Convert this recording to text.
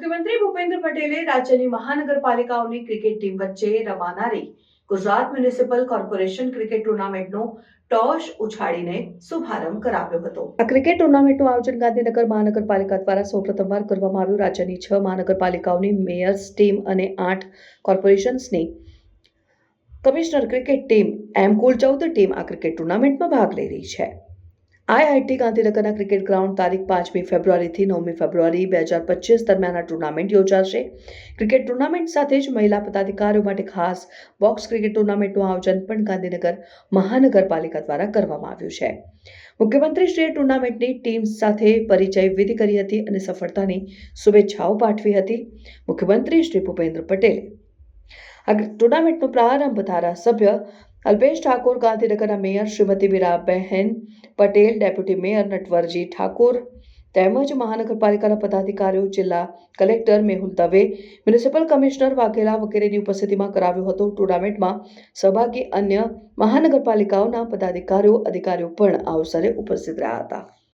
મુખ્યમંત્રી ભૂપેન્દ્ર પટેલે રાજ્યની મહાનગરપાલિકાઓની ક્રિકેટ ટીમ વચ્ચે રમાનારી ગુજરાત મ્યુનિસિપલ કોર્પોરેશન ક્રિકેટ ટુર્નામેન્ટનો ટોસ ઉછાળીને શુભારંભ કરાવ્યો હતો. આ ક્રિકેટ ટુર્નામેન્ટનું આયોજન ગાંધીનગર મહાનગરપાલિકા દ્વારા સૌપ્રથમવાર કરવામાં આવ્યું. રાજ્યની છ મહાનગરપાલિકાઓની મેયર્સ ટીમ અને આઠ કોર્પોરેશન્સની કમિશનર ક્રિકેટ ટીમ, એમ કુલ ચૌદ ટીમ આ ક્રિકેટ ટુર્નામેન્ટમાં ભાગ લઈ રહી છે. આઈઆઈટી ગાંધીનગરના ક્રિકેટ ગ્રાઉન્ડ તારીખ પાંચમી ફેબ્રુઆરીથી નવમી ફેબ્રુઆરી બે હજાર પચીસ દરમિયાન આ ટુર્નામેન્ટ યોજાશે. ક્રિકેટ ટુર્નામેન્ટ સાથે જ મહિલા પદાધિકારીઓ માટે ખાસ બોક્સ ક્રિકેટ ટુર્નામેન્ટનું આયોજન પણ ગાંધીનગર મહાનગરપાલિકા દ્વારા કરવામાં આવ્યું છે. મુખ્યમંત્રીશ્રીએ ટુર્નામેન્ટની ટીમ સાથે પરિચય વિધિ કરી હતી અને સફળતાની શુભેચ્છાઓ પાઠવી હતી. મુખ્યમંત્રી શ્રી ભૂપેન્દ્ર પટેલે આ ટુર્નામેન્ટનો પ્રારંભ ધારાસભ્ય અલ્પેશ ઠાકોર ગાંધીનગરના mayor Shrimati Mirabahen Patel, deputy mayor Natwarji Thakor તેમજ મહાનગરપાલિકાના પદાધિકારીઓ, જિલ્લા collector Mehul Dave, municipal commissioner Vaghela વગેરેની ઉપસ્થિતિમાં કરાવ્યો હતો ટુર્નામેન્ટમાં સહભાગી અન્ય મહાનગરપાલિકાઓના પદાધિકારીઓ, અધિકારીઓ પણ આ અવસરે ઉપસ્થિત રહ્યા હતા.